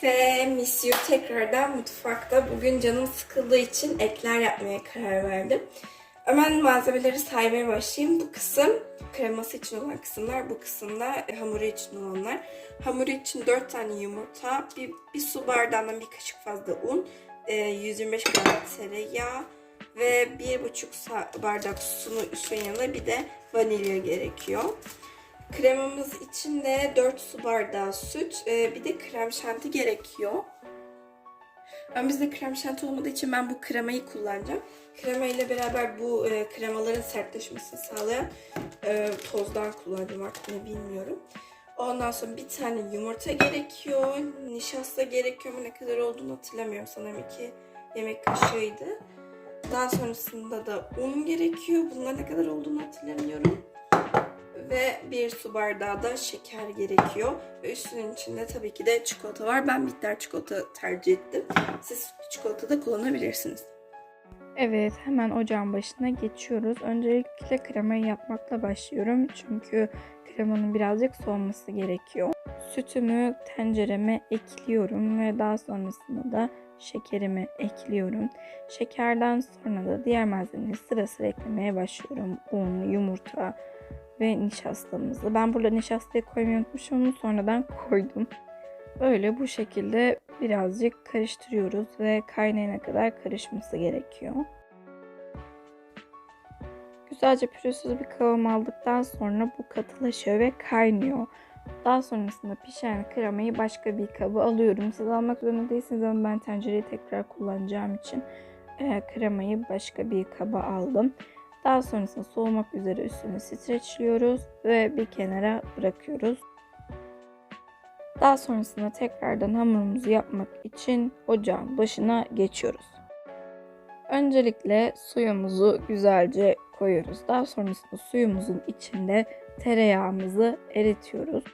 Herkese Miss tekrardan mutfakta. Bugün canım sıkıldığı için ekler yapmaya karar verdim. Hemen malzemeleri saymaya başlayayım. Bu kısım kreması için olan kısımlar. Bu kısımda e, hamuru için olanlar. Hamuru için 4 tane yumurta, bir, bir su bardağından bir kaşık fazla un, e, 125 gram tereyağı ve 1,5 sa- bardak sunu üstüne yanına bir de vanilya gerekiyor. Kremamız için de 4 su bardağı süt, e, bir de krem şanti gerekiyor. Ama bizde krem şanti olmadığı için ben bu kremayı kullanacağım. Krema ile beraber bu e, kremaların sertleşmesini sağlayan e, tozdan kullanacağım artık ne bilmiyorum. Ondan sonra bir tane yumurta gerekiyor. Nişasta gerekiyor ama ne kadar olduğunu hatırlamıyorum. Sanırım iki yemek kaşığıydı. Daha sonrasında da un gerekiyor. Bunlar ne kadar olduğunu hatırlamıyorum ve bir su bardağı da şeker gerekiyor. Ve üstünün içinde tabii ki de çikolata var. Ben bitter çikolata tercih ettim. Siz çikolata da kullanabilirsiniz. Evet, hemen ocağın başına geçiyoruz. Öncelikle kremayı yapmakla başlıyorum. Çünkü kremanın birazcık soğuması gerekiyor. Sütümü tencereme ekliyorum ve daha sonrasında da şekerimi ekliyorum. Şekerden sonra da diğer malzemeleri sıra sıra eklemeye başlıyorum. Un, yumurta ve nişastamızı. Ben burada nişastayı koymayı unutmuşum ama sonradan koydum. Böyle bu şekilde birazcık karıştırıyoruz ve kaynayana kadar karışması gerekiyor. Güzelce pürüzsüz bir kıvam aldıktan sonra bu katılaşıyor ve kaynıyor. Daha sonrasında pişen kremayı başka bir kaba alıyorum. Siz almak zorunda değilsiniz ama ben tencereyi tekrar kullanacağım için e, kremayı başka bir kaba aldım. Daha sonrasında soğumak üzere üstünü streçliyoruz ve bir kenara bırakıyoruz. Daha sonrasında tekrardan hamurumuzu yapmak için ocağın başına geçiyoruz. Öncelikle suyumuzu güzelce koyuyoruz. Daha sonrasında suyumuzun içinde tereyağımızı eritiyoruz.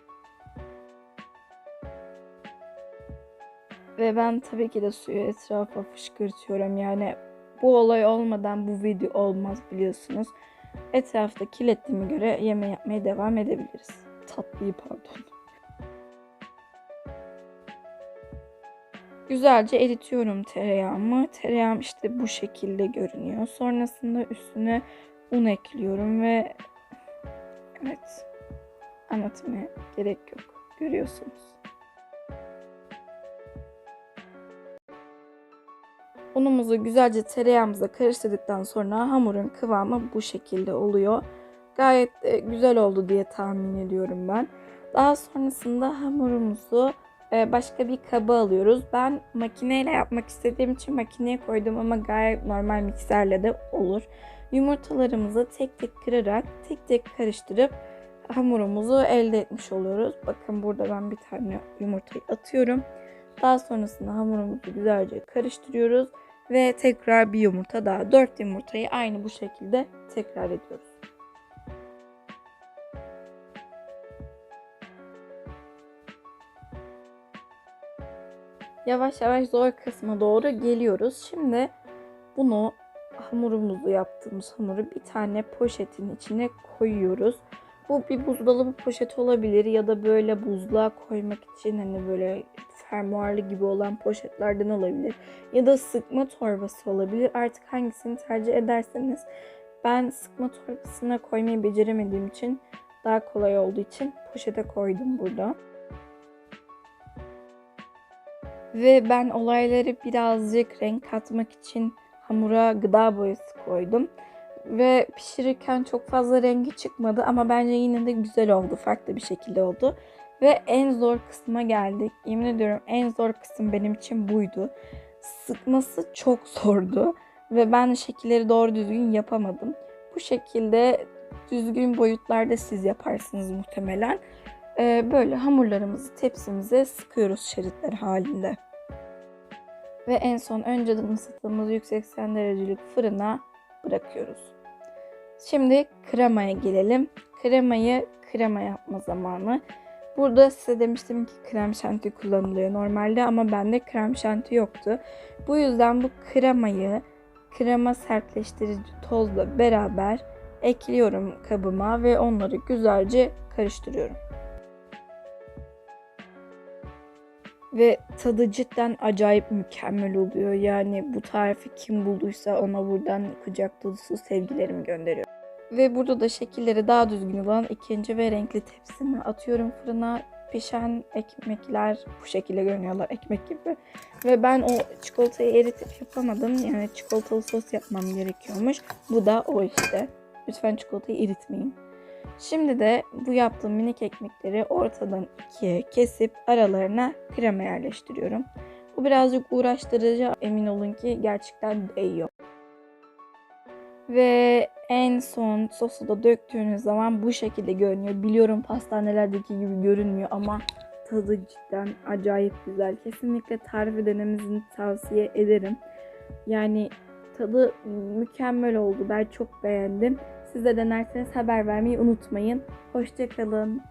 Ve ben tabii ki de suyu etrafa fışkırtıyorum. Yani bu olay olmadan bu video olmaz biliyorsunuz. Etrafta kirlettiğime göre yeme yapmaya devam edebiliriz. Tatlıyı pardon. Güzelce eritiyorum tereyağımı. Tereyağım işte bu şekilde görünüyor. Sonrasında üstüne un ekliyorum ve evet anlatmaya gerek yok. Görüyorsunuz. Unumuzu güzelce tereyağımıza karıştırdıktan sonra hamurun kıvamı bu şekilde oluyor. Gayet güzel oldu diye tahmin ediyorum ben. Daha sonrasında hamurumuzu e, başka bir kaba alıyoruz. Ben makineyle yapmak istediğim için makineye koydum ama gayet normal mikserle de olur. Yumurtalarımızı tek tek kırarak tek tek karıştırıp hamurumuzu elde etmiş oluyoruz. Bakın burada ben bir tane yumurtayı atıyorum. Daha sonrasında hamurumuzu güzelce karıştırıyoruz ve tekrar bir yumurta daha. 4 yumurtayı aynı bu şekilde tekrar ediyoruz. Yavaş yavaş zor kısma doğru geliyoruz. Şimdi bunu hamurumuzu yaptığımız hamuru bir tane poşetin içine koyuyoruz. Bu bir buzdolabı poşeti olabilir ya da böyle buzluğa koymak için hani böyle fermuarlı gibi olan poşetlerden olabilir. Ya da sıkma torbası olabilir. Artık hangisini tercih ederseniz. Ben sıkma torbasına koymayı beceremediğim için daha kolay olduğu için poşete koydum burada. Ve ben olayları birazcık renk katmak için hamura gıda boyası koydum. Ve pişirirken çok fazla rengi çıkmadı ama bence yine de güzel oldu. Farklı bir şekilde oldu. Ve en zor kısma geldik. Yemin ediyorum en zor kısım benim için buydu. Sıkması çok zordu. Ve ben şekilleri doğru düzgün yapamadım. Bu şekilde düzgün boyutlarda siz yaparsınız muhtemelen. Ee, böyle hamurlarımızı tepsimize sıkıyoruz şeritler halinde. Ve en son önceden ısıttığımız 180 derecelik fırına bırakıyoruz. Şimdi kremaya gelelim. Kremayı krema yapma zamanı. Burada size demiştim ki krem şanti kullanılıyor normalde ama bende krem şanti yoktu. Bu yüzden bu kremayı krema sertleştirici tozla beraber ekliyorum kabıma ve onları güzelce karıştırıyorum. Ve tadı cidden acayip mükemmel oluyor. Yani bu tarifi kim bulduysa ona buradan kucak dolusu sevgilerimi gönderiyorum. Ve burada da şekilleri daha düzgün olan ikinci ve renkli tepsimi atıyorum fırına. Pişen ekmekler bu şekilde görünüyorlar ekmek gibi. Ve ben o çikolatayı eritip yapamadım. Yani çikolatalı sos yapmam gerekiyormuş. Bu da o işte. Lütfen çikolatayı eritmeyin. Şimdi de bu yaptığım minik ekmekleri ortadan ikiye kesip aralarına krema yerleştiriyorum. Bu birazcık uğraştırıcı emin olun ki gerçekten değiyor. Ve en son sosu da döktüğünüz zaman bu şekilde görünüyor. Biliyorum pastanelerdeki gibi görünmüyor ama tadı cidden acayip güzel. Kesinlikle tarifi denemenizi tavsiye ederim. Yani tadı mükemmel oldu. Ben çok beğendim. Siz de denerseniz haber vermeyi unutmayın. Hoşçakalın.